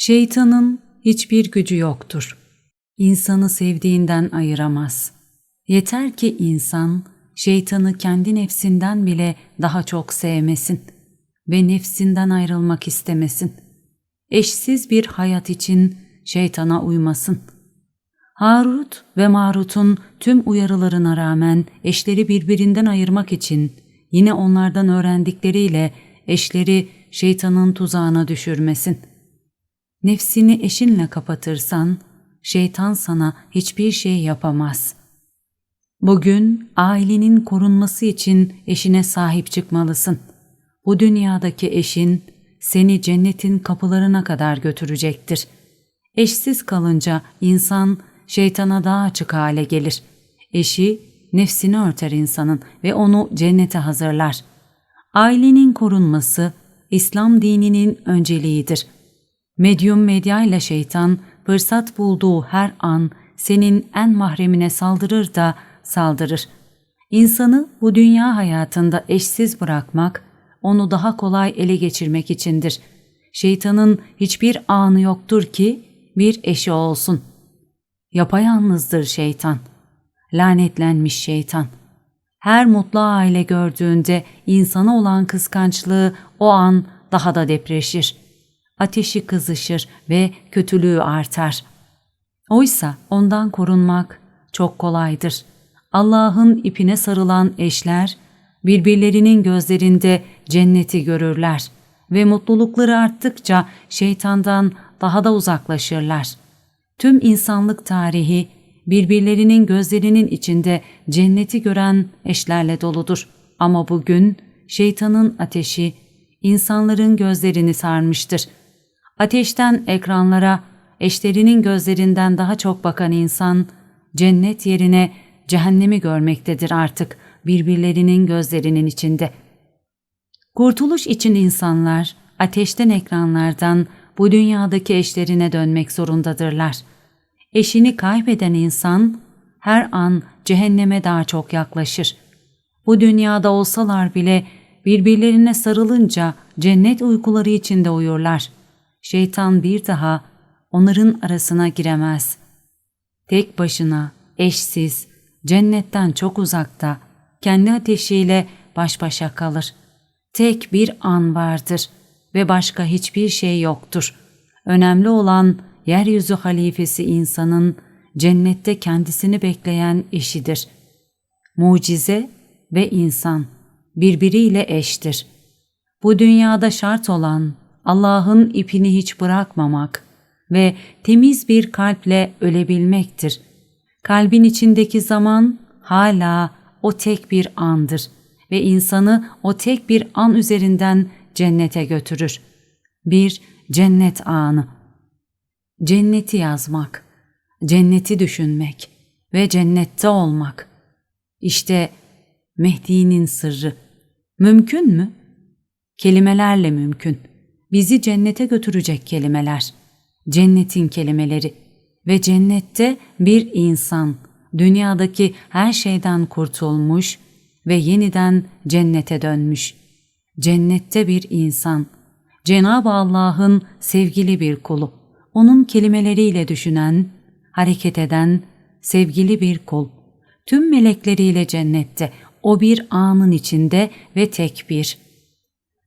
Şeytanın hiçbir gücü yoktur. İnsanı sevdiğinden ayıramaz. Yeter ki insan şeytanı kendi nefsinden bile daha çok sevmesin ve nefsinden ayrılmak istemesin. Eşsiz bir hayat için şeytana uymasın. Harut ve Marut'un tüm uyarılarına rağmen eşleri birbirinden ayırmak için yine onlardan öğrendikleriyle eşleri şeytanın tuzağına düşürmesin. Nefsini eşinle kapatırsan şeytan sana hiçbir şey yapamaz. Bugün ailenin korunması için eşine sahip çıkmalısın. Bu dünyadaki eşin seni cennetin kapılarına kadar götürecektir. Eşsiz kalınca insan şeytana daha açık hale gelir. Eşi nefsini örter insanın ve onu cennete hazırlar. Ailenin korunması İslam dininin önceliğidir. Medyum medyayla şeytan fırsat bulduğu her an senin en mahremine saldırır da saldırır. İnsanı bu dünya hayatında eşsiz bırakmak, onu daha kolay ele geçirmek içindir. Şeytanın hiçbir anı yoktur ki bir eşi olsun. Yapayalnızdır şeytan. Lanetlenmiş şeytan. Her mutlu aile gördüğünde insana olan kıskançlığı o an daha da depreşir. Ateşi kızışır ve kötülüğü artar. Oysa ondan korunmak çok kolaydır. Allah'ın ipine sarılan eşler birbirlerinin gözlerinde cenneti görürler ve mutlulukları arttıkça şeytandan daha da uzaklaşırlar. Tüm insanlık tarihi birbirlerinin gözlerinin içinde cenneti gören eşlerle doludur. Ama bugün şeytanın ateşi insanların gözlerini sarmıştır. Ateşten ekranlara eşlerinin gözlerinden daha çok bakan insan cennet yerine cehennemi görmektedir artık birbirlerinin gözlerinin içinde. Kurtuluş için insanlar ateşten ekranlardan bu dünyadaki eşlerine dönmek zorundadırlar. Eşini kaybeden insan her an cehenneme daha çok yaklaşır. Bu dünyada olsalar bile birbirlerine sarılınca cennet uykuları içinde uyurlar. Şeytan bir daha onların arasına giremez. Tek başına, eşsiz, cennetten çok uzakta, kendi ateşiyle baş başa kalır. Tek bir an vardır ve başka hiçbir şey yoktur. Önemli olan yeryüzü halifesi insanın cennette kendisini bekleyen eşidir. Mucize ve insan birbiriyle eştir. Bu dünyada şart olan Allah'ın ipini hiç bırakmamak ve temiz bir kalple ölebilmektir. Kalbin içindeki zaman hala o tek bir andır ve insanı o tek bir an üzerinden cennete götürür. Bir cennet anı. Cenneti yazmak, cenneti düşünmek ve cennette olmak. İşte Mehdi'nin sırrı. Mümkün mü? Kelimelerle mümkün. Bizi cennete götürecek kelimeler. Cennetin kelimeleri. Ve cennette bir insan, dünyadaki her şeyden kurtulmuş ve yeniden cennete dönmüş. Cennette bir insan, Cenab-ı Allah'ın sevgili bir kulu, onun kelimeleriyle düşünen, hareket eden, sevgili bir kul. Tüm melekleriyle cennette, o bir anın içinde ve tek bir.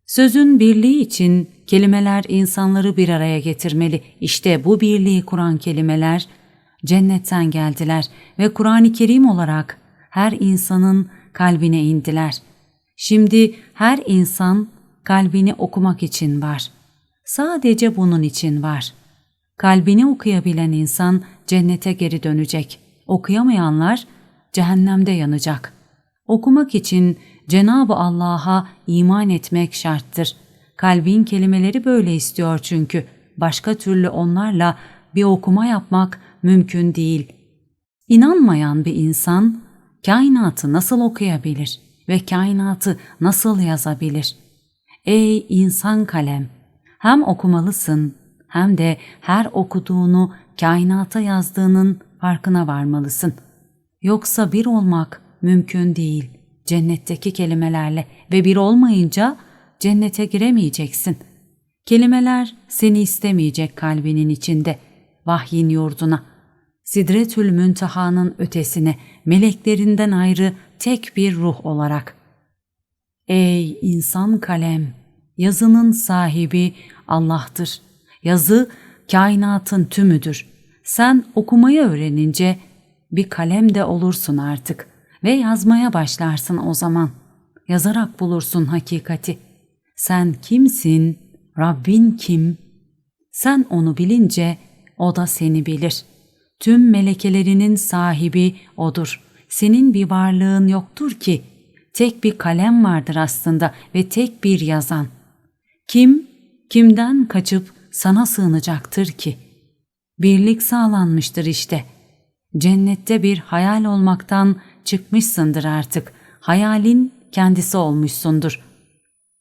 Sözün birliği için kelimeler insanları bir araya getirmeli. İşte bu birliği kuran kelimeler cennetten geldiler ve Kur'an-ı Kerim olarak her insanın kalbine indiler. Şimdi her insan kalbini okumak için var. Sadece bunun için var. Kalbini okuyabilen insan cennete geri dönecek. Okuyamayanlar cehennemde yanacak. Okumak için Cenab-ı Allah'a iman etmek şarttır. Kalbin kelimeleri böyle istiyor çünkü. Başka türlü onlarla bir okuma yapmak mümkün değil. İnanmayan bir insan kainatı nasıl okuyabilir ve kainatı nasıl yazabilir? Ey insan kalem! Hem okumalısın hem de her okuduğunu kainata yazdığının farkına varmalısın. Yoksa bir olmak mümkün değil cennetteki kelimelerle ve bir olmayınca cennete giremeyeceksin. Kelimeler seni istemeyecek kalbinin içinde, vahyin yurduna. Sidretül Münteha'nın ötesine, meleklerinden ayrı tek bir ruh olarak. Ey insan kalem! Yazının sahibi Allah'tır. Yazı kainatın tümüdür. Sen okumayı öğrenince bir kalem de olursun artık ve yazmaya başlarsın o zaman. Yazarak bulursun hakikati. Sen kimsin? Rabbin kim? Sen onu bilince o da seni bilir. Tüm melekelerinin sahibi odur. Senin bir varlığın yoktur ki. Tek bir kalem vardır aslında ve tek bir yazan. Kim, kimden kaçıp sana sığınacaktır ki? Birlik sağlanmıştır işte. Cennette bir hayal olmaktan çıkmışsındır artık. Hayalin kendisi olmuşsundur.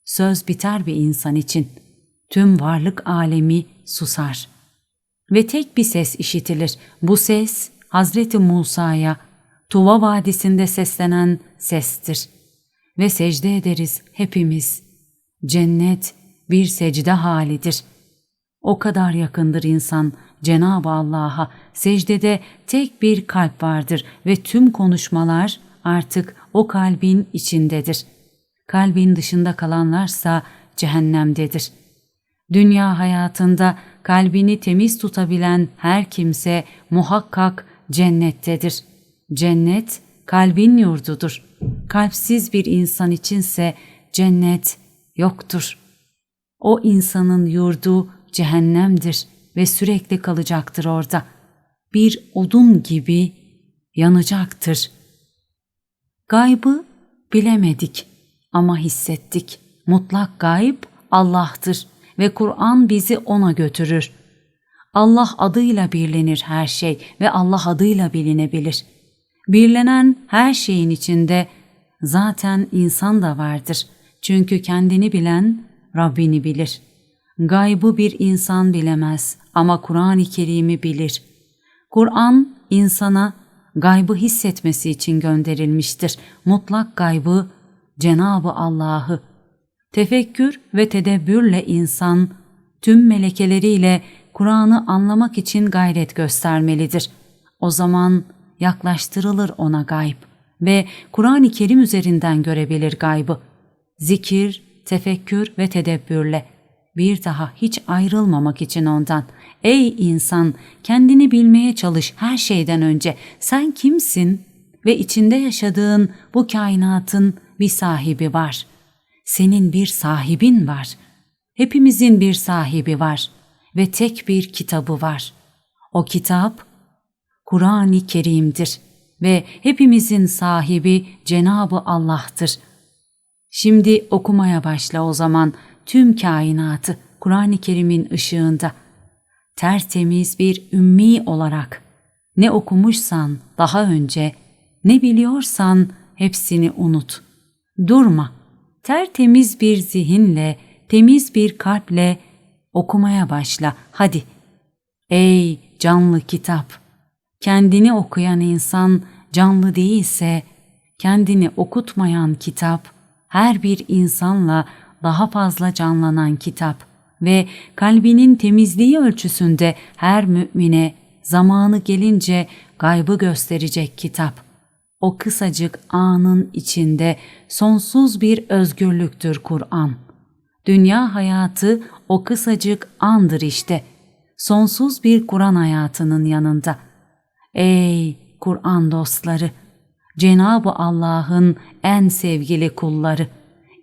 Söz biter bir insan için. Tüm varlık alemi susar. Ve tek bir ses işitilir. Bu ses Hazreti Musa'ya Tuva Vadisi'nde seslenen sestir. Ve secde ederiz hepimiz. Cennet bir secde halidir. O kadar yakındır insan Cenab-ı Allah'a secdede tek bir kalp vardır ve tüm konuşmalar artık o kalbin içindedir. Kalbin dışında kalanlarsa cehennemdedir. Dünya hayatında kalbini temiz tutabilen her kimse muhakkak cennettedir. Cennet kalbin yurdudur. Kalpsiz bir insan içinse cennet yoktur. O insanın yurdu cehennemdir ve sürekli kalacaktır orada. Bir odun gibi yanacaktır. Gaybı bilemedik ama hissettik. Mutlak gayb Allah'tır ve Kur'an bizi ona götürür. Allah adıyla birlenir her şey ve Allah adıyla bilinebilir. Birlenen her şeyin içinde zaten insan da vardır. Çünkü kendini bilen Rabbini bilir. Gaybı bir insan bilemez ama Kur'an-ı Kerim'i bilir. Kur'an insana gaybı hissetmesi için gönderilmiştir. Mutlak gaybı Cenabı Allah'ı. Tefekkür ve tedebbürle insan tüm melekeleriyle Kur'an'ı anlamak için gayret göstermelidir. O zaman yaklaştırılır ona gayb ve Kur'an-ı Kerim üzerinden görebilir gaybı. Zikir, tefekkür ve tedebbürle bir daha hiç ayrılmamak için ondan. Ey insan kendini bilmeye çalış her şeyden önce. Sen kimsin ve içinde yaşadığın bu kainatın bir sahibi var. Senin bir sahibin var. Hepimizin bir sahibi var ve tek bir kitabı var. O kitap Kur'an-ı Kerim'dir ve hepimizin sahibi Cenabı Allah'tır. Şimdi okumaya başla o zaman tüm kainatı Kur'an-ı Kerim'in ışığında tertemiz bir ümmi olarak ne okumuşsan daha önce ne biliyorsan hepsini unut. Durma. Tertemiz bir zihinle, temiz bir kalple okumaya başla. Hadi. Ey canlı kitap! Kendini okuyan insan canlı değilse, kendini okutmayan kitap, her bir insanla daha fazla canlanan kitap ve kalbinin temizliği ölçüsünde her mümine zamanı gelince gaybı gösterecek kitap. O kısacık anın içinde sonsuz bir özgürlüktür Kur'an. Dünya hayatı o kısacık andır işte. Sonsuz bir Kur'an hayatının yanında. Ey Kur'an dostları! Cenab-ı Allah'ın en sevgili kulları!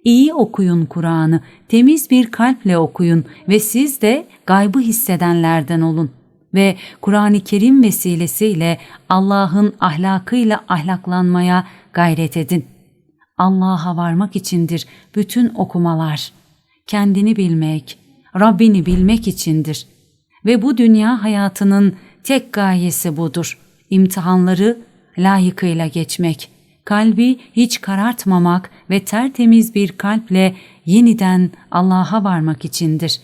İyi okuyun Kur'an'ı, temiz bir kalple okuyun ve siz de gaybı hissedenlerden olun. Ve Kur'an-ı Kerim vesilesiyle Allah'ın ahlakıyla ahlaklanmaya gayret edin. Allah'a varmak içindir bütün okumalar. Kendini bilmek, Rabbini bilmek içindir. Ve bu dünya hayatının tek gayesi budur. İmtihanları layıkıyla geçmek.'' kalbi hiç karartmamak ve tertemiz bir kalple yeniden Allah'a varmak içindir.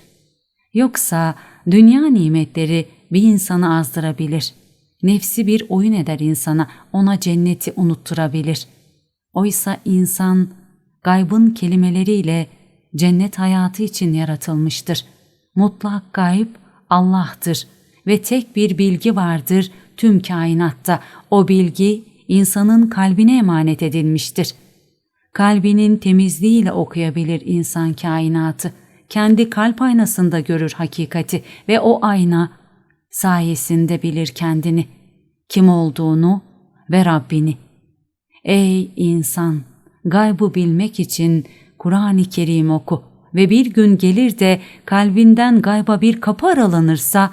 Yoksa dünya nimetleri bir insanı azdırabilir. Nefsi bir oyun eder insana, ona cenneti unutturabilir. Oysa insan gaybın kelimeleriyle cennet hayatı için yaratılmıştır. Mutlak gayb Allah'tır ve tek bir bilgi vardır tüm kainatta. O bilgi insanın kalbine emanet edilmiştir. Kalbinin temizliğiyle okuyabilir insan kainatı. Kendi kalp aynasında görür hakikati ve o ayna sayesinde bilir kendini, kim olduğunu ve Rabbini. Ey insan! Gaybı bilmek için Kur'an-ı Kerim oku ve bir gün gelir de kalbinden gayba bir kapı aralanırsa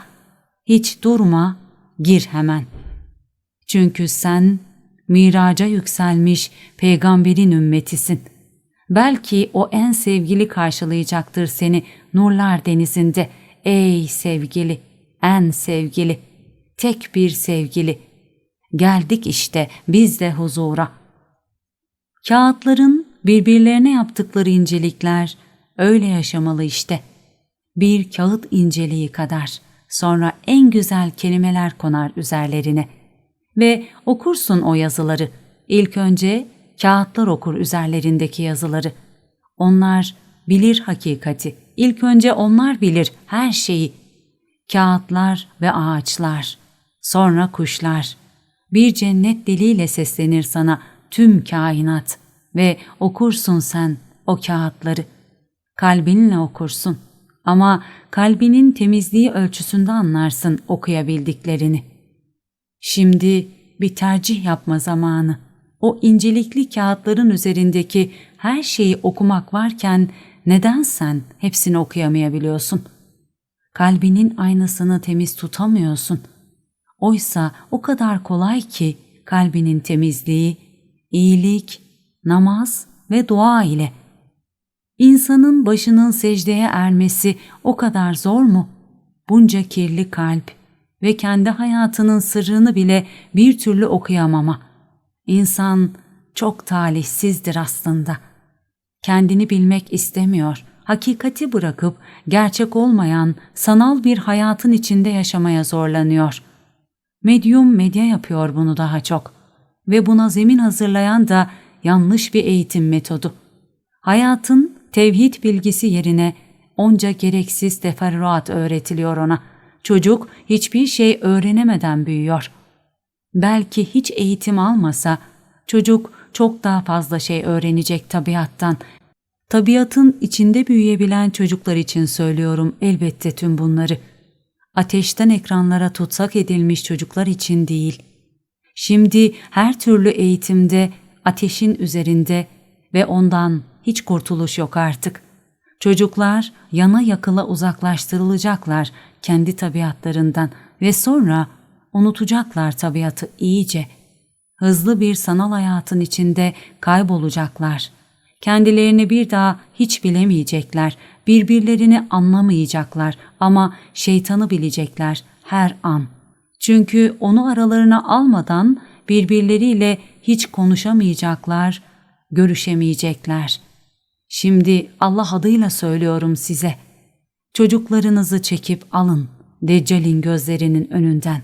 hiç durma, gir hemen. Çünkü sen miraca yükselmiş peygamberin ümmetisin. Belki o en sevgili karşılayacaktır seni nurlar denizinde. Ey sevgili, en sevgili, tek bir sevgili. Geldik işte biz de huzura. Kağıtların birbirlerine yaptıkları incelikler öyle yaşamalı işte. Bir kağıt inceliği kadar. Sonra en güzel kelimeler konar üzerlerine. Ve okursun o yazıları. İlk önce kağıtlar okur üzerlerindeki yazıları. Onlar bilir hakikati. İlk önce onlar bilir her şeyi. Kağıtlar ve ağaçlar. Sonra kuşlar. Bir cennet diliyle seslenir sana tüm kainat ve okursun sen o kağıtları. Kalbinle okursun ama kalbinin temizliği ölçüsünde anlarsın okuyabildiklerini. Şimdi bir tercih yapma zamanı. O incelikli kağıtların üzerindeki her şeyi okumak varken neden sen hepsini okuyamayabiliyorsun? Kalbinin aynasını temiz tutamıyorsun. Oysa o kadar kolay ki kalbinin temizliği, iyilik, namaz ve dua ile. İnsanın başının secdeye ermesi o kadar zor mu? Bunca kirli kalp ve kendi hayatının sırrını bile bir türlü okuyamama. İnsan çok talihsizdir aslında. Kendini bilmek istemiyor. Hakikati bırakıp gerçek olmayan sanal bir hayatın içinde yaşamaya zorlanıyor. Medyum medya yapıyor bunu daha çok ve buna zemin hazırlayan da yanlış bir eğitim metodu. Hayatın tevhid bilgisi yerine onca gereksiz teferruat öğretiliyor ona. Çocuk hiçbir şey öğrenemeden büyüyor. Belki hiç eğitim almasa çocuk çok daha fazla şey öğrenecek tabiattan. Tabiatın içinde büyüyebilen çocuklar için söylüyorum elbette tüm bunları. Ateşten ekranlara tutsak edilmiş çocuklar için değil. Şimdi her türlü eğitimde ateşin üzerinde ve ondan hiç kurtuluş yok artık. Çocuklar yana yakıla uzaklaştırılacaklar kendi tabiatlarından ve sonra unutacaklar tabiatı iyice. Hızlı bir sanal hayatın içinde kaybolacaklar. Kendilerini bir daha hiç bilemeyecekler, birbirlerini anlamayacaklar ama şeytanı bilecekler her an. Çünkü onu aralarına almadan birbirleriyle hiç konuşamayacaklar, görüşemeyecekler. Şimdi Allah adıyla söylüyorum size. Çocuklarınızı çekip alın Deccal'in gözlerinin önünden.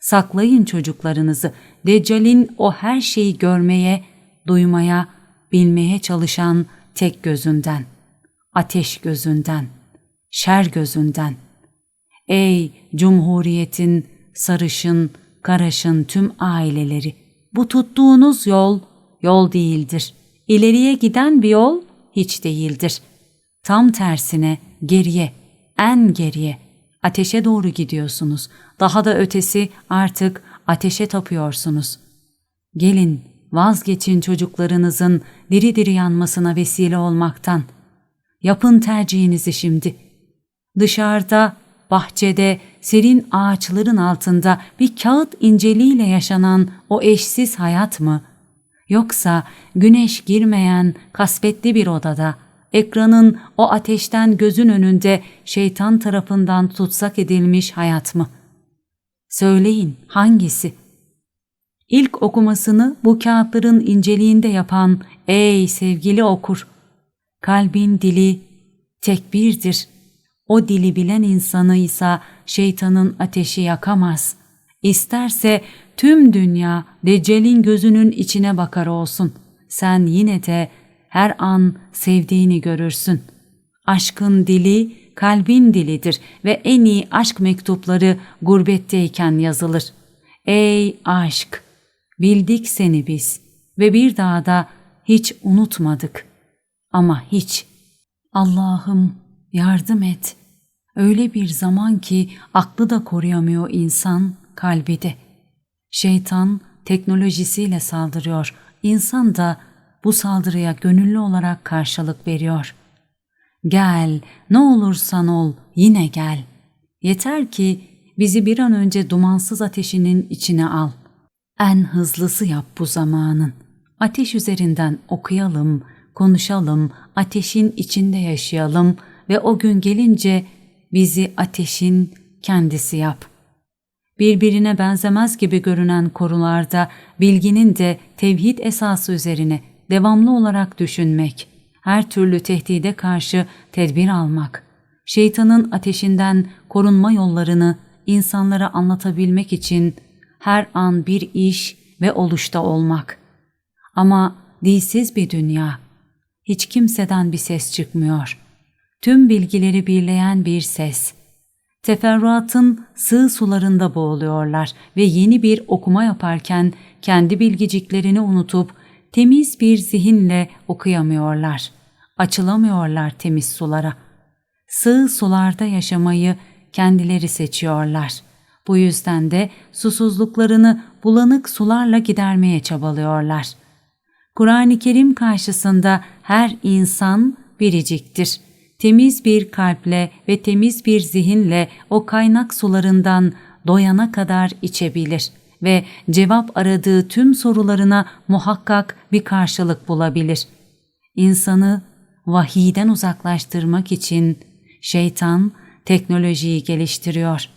Saklayın çocuklarınızı Deccal'in o her şeyi görmeye, duymaya, bilmeye çalışan tek gözünden, ateş gözünden, şer gözünden. Ey Cumhuriyet'in sarışın, karaşın tüm aileleri, bu tuttuğunuz yol, yol değildir. İleriye giden bir yol hiç değildir. Tam tersine geriye, en geriye, ateşe doğru gidiyorsunuz. Daha da ötesi artık ateşe tapıyorsunuz. Gelin vazgeçin çocuklarınızın diri diri yanmasına vesile olmaktan. Yapın tercihinizi şimdi. Dışarıda, bahçede, serin ağaçların altında bir kağıt inceliğiyle yaşanan o eşsiz hayat mı? Yoksa güneş girmeyen kasvetli bir odada, ekranın o ateşten gözün önünde şeytan tarafından tutsak edilmiş hayat mı? Söyleyin hangisi? İlk okumasını bu kağıtların inceliğinde yapan ey sevgili okur, kalbin dili tek birdir. O dili bilen insanı ise şeytanın ateşi yakamaz. İsterse tüm dünya Deccal'in gözünün içine bakar olsun. Sen yine de her an sevdiğini görürsün. Aşkın dili kalbin dilidir ve en iyi aşk mektupları gurbetteyken yazılır. Ey aşk! Bildik seni biz ve bir daha da hiç unutmadık. Ama hiç. Allah'ım yardım et. Öyle bir zaman ki aklı da koruyamıyor insan kalbi de. Şeytan teknolojisiyle saldırıyor. İnsan da bu saldırıya gönüllü olarak karşılık veriyor. Gel, ne olursan ol, yine gel. Yeter ki bizi bir an önce dumansız ateşinin içine al. En hızlısı yap bu zamanın. Ateş üzerinden okuyalım, konuşalım, ateşin içinde yaşayalım ve o gün gelince bizi ateşin kendisi yap. Birbirine benzemez gibi görünen konularda bilginin de tevhid esası üzerine devamlı olarak düşünmek, her türlü tehdide karşı tedbir almak, şeytanın ateşinden korunma yollarını insanlara anlatabilmek için her an bir iş ve oluşta olmak. Ama dilsiz bir dünya. Hiç kimseden bir ses çıkmıyor. Tüm bilgileri birleyen bir ses. Teferruatın sığ sularında boğuluyorlar ve yeni bir okuma yaparken kendi bilgiciklerini unutup temiz bir zihinle okuyamıyorlar. Açılamıyorlar temiz sulara. Sığ sularda yaşamayı kendileri seçiyorlar. Bu yüzden de susuzluklarını bulanık sularla gidermeye çabalıyorlar. Kur'an-ı Kerim karşısında her insan biriciktir. Temiz bir kalple ve temiz bir zihinle o kaynak sularından doyana kadar içebilir ve cevap aradığı tüm sorularına muhakkak bir karşılık bulabilir. İnsanı vahiyden uzaklaştırmak için şeytan teknolojiyi geliştiriyor.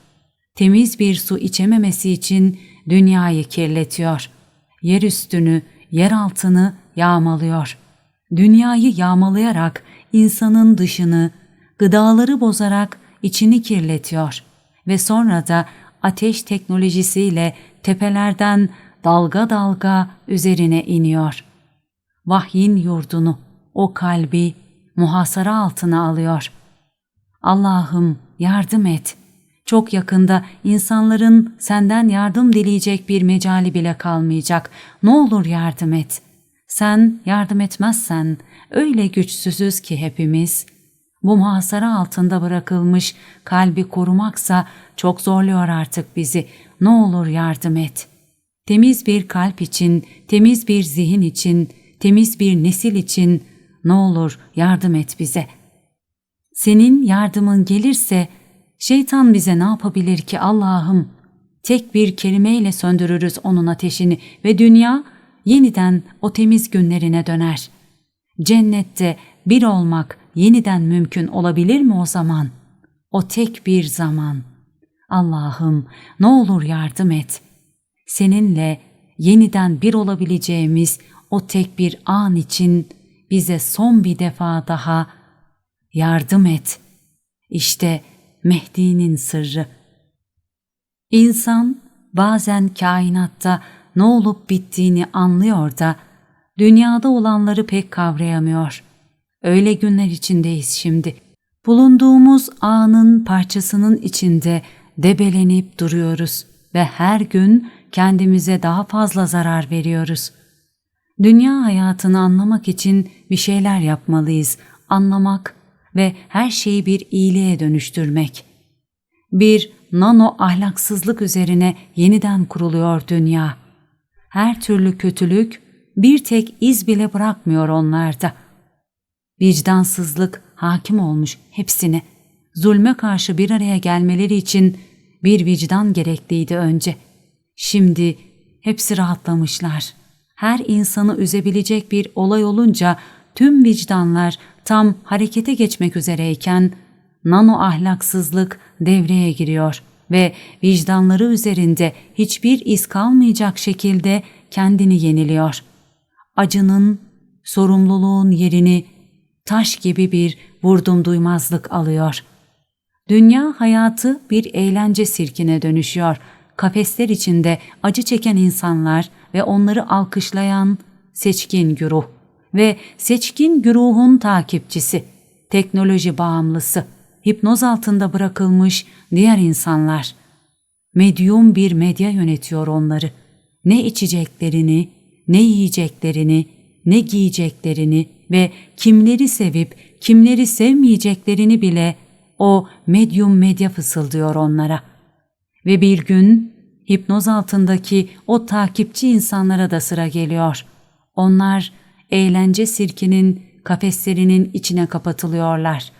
Temiz bir su içememesi için dünyayı kirletiyor. Yer üstünü, yer altını yağmalıyor. Dünyayı yağmalayarak insanın dışını, gıdaları bozarak içini kirletiyor ve sonra da ateş teknolojisiyle tepelerden dalga dalga üzerine iniyor. Vahyin yurdunu, o kalbi muhasara altına alıyor. Allah'ım yardım et. Çok yakında insanların senden yardım dileyecek bir mecali bile kalmayacak. Ne olur yardım et. Sen yardım etmezsen öyle güçsüzüz ki hepimiz. Bu muhasara altında bırakılmış kalbi korumaksa çok zorluyor artık bizi. Ne olur yardım et. Temiz bir kalp için, temiz bir zihin için, temiz bir nesil için ne olur yardım et bize. Senin yardımın gelirse şeytan bize ne yapabilir ki Allah'ım? Tek bir kelimeyle söndürürüz onun ateşini ve dünya yeniden o temiz günlerine döner. Cennette bir olmak yeniden mümkün olabilir mi o zaman? O tek bir zaman. Allah'ım ne olur yardım et. Seninle yeniden bir olabileceğimiz o tek bir an için bize son bir defa daha yardım et. İşte Mehdi'nin sırrı. İnsan bazen kainatta ne olup bittiğini anlıyor da dünyada olanları pek kavrayamıyor. Öyle günler içindeyiz şimdi. Bulunduğumuz anın parçasının içinde debelenip duruyoruz ve her gün kendimize daha fazla zarar veriyoruz. Dünya hayatını anlamak için bir şeyler yapmalıyız. Anlamak ve her şeyi bir iyiliğe dönüştürmek. Bir nano ahlaksızlık üzerine yeniden kuruluyor dünya. Her türlü kötülük bir tek iz bile bırakmıyor onlarda. Vicdansızlık hakim olmuş hepsine. Zulme karşı bir araya gelmeleri için bir vicdan gerekliydi önce. Şimdi hepsi rahatlamışlar. Her insanı üzebilecek bir olay olunca tüm vicdanlar tam harekete geçmek üzereyken nano ahlaksızlık devreye giriyor ve vicdanları üzerinde hiçbir iz kalmayacak şekilde kendini yeniliyor. Acının, sorumluluğun yerini taş gibi bir vurdum duymazlık alıyor. Dünya hayatı bir eğlence sirkine dönüşüyor. Kafesler içinde acı çeken insanlar ve onları alkışlayan seçkin güruh ve seçkin güruhun takipçisi, teknoloji bağımlısı, hipnoz altında bırakılmış diğer insanlar. Medyum bir medya yönetiyor onları. Ne içeceklerini, ne yiyeceklerini, ne giyeceklerini ve kimleri sevip kimleri sevmeyeceklerini bile o medyum medya fısıldıyor onlara. Ve bir gün hipnoz altındaki o takipçi insanlara da sıra geliyor. Onlar eğlence sirkinin kafeslerinin içine kapatılıyorlar.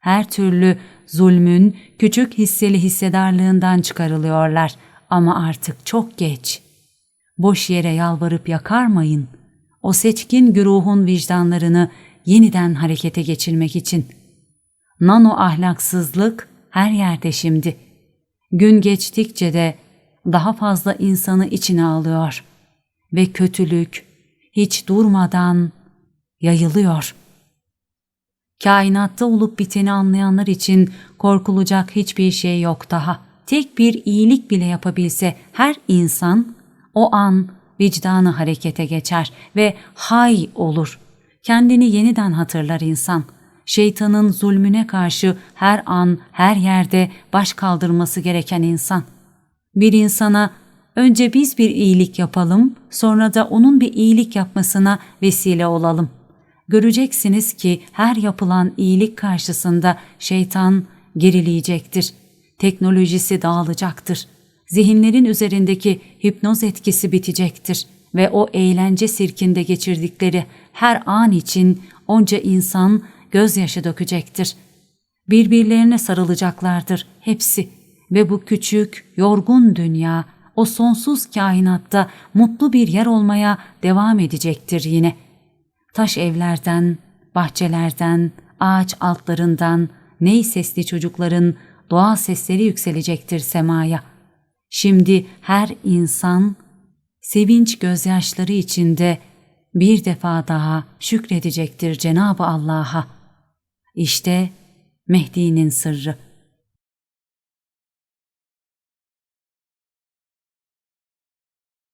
Her türlü zulmün küçük hisseli hissedarlığından çıkarılıyorlar ama artık çok geç. Boş yere yalvarıp yakarmayın. O seçkin güruhun vicdanlarını yeniden harekete geçirmek için. Nano ahlaksızlık her yerde şimdi. Gün geçtikçe de daha fazla insanı içine alıyor ve kötülük hiç durmadan yayılıyor. Kainatta olup biteni anlayanlar için korkulacak hiçbir şey yok daha. Tek bir iyilik bile yapabilse her insan o an vicdanı harekete geçer ve hay olur. Kendini yeniden hatırlar insan. Şeytanın zulmüne karşı her an, her yerde baş kaldırması gereken insan. Bir insana önce biz bir iyilik yapalım, sonra da onun bir iyilik yapmasına vesile olalım. Göreceksiniz ki her yapılan iyilik karşısında şeytan gerileyecektir. Teknolojisi dağılacaktır. Zihinlerin üzerindeki hipnoz etkisi bitecektir ve o eğlence sirkinde geçirdikleri her an için onca insan gözyaşı dökecektir. Birbirlerine sarılacaklardır hepsi ve bu küçük, yorgun dünya o sonsuz kainatta mutlu bir yer olmaya devam edecektir yine. Taş evlerden, bahçelerden, ağaç altlarından ney sesli çocukların doğal sesleri yükselecektir semaya. Şimdi her insan sevinç gözyaşları içinde bir defa daha şükredecektir Cenab-ı Allah'a. İşte Mehdi'nin sırrı.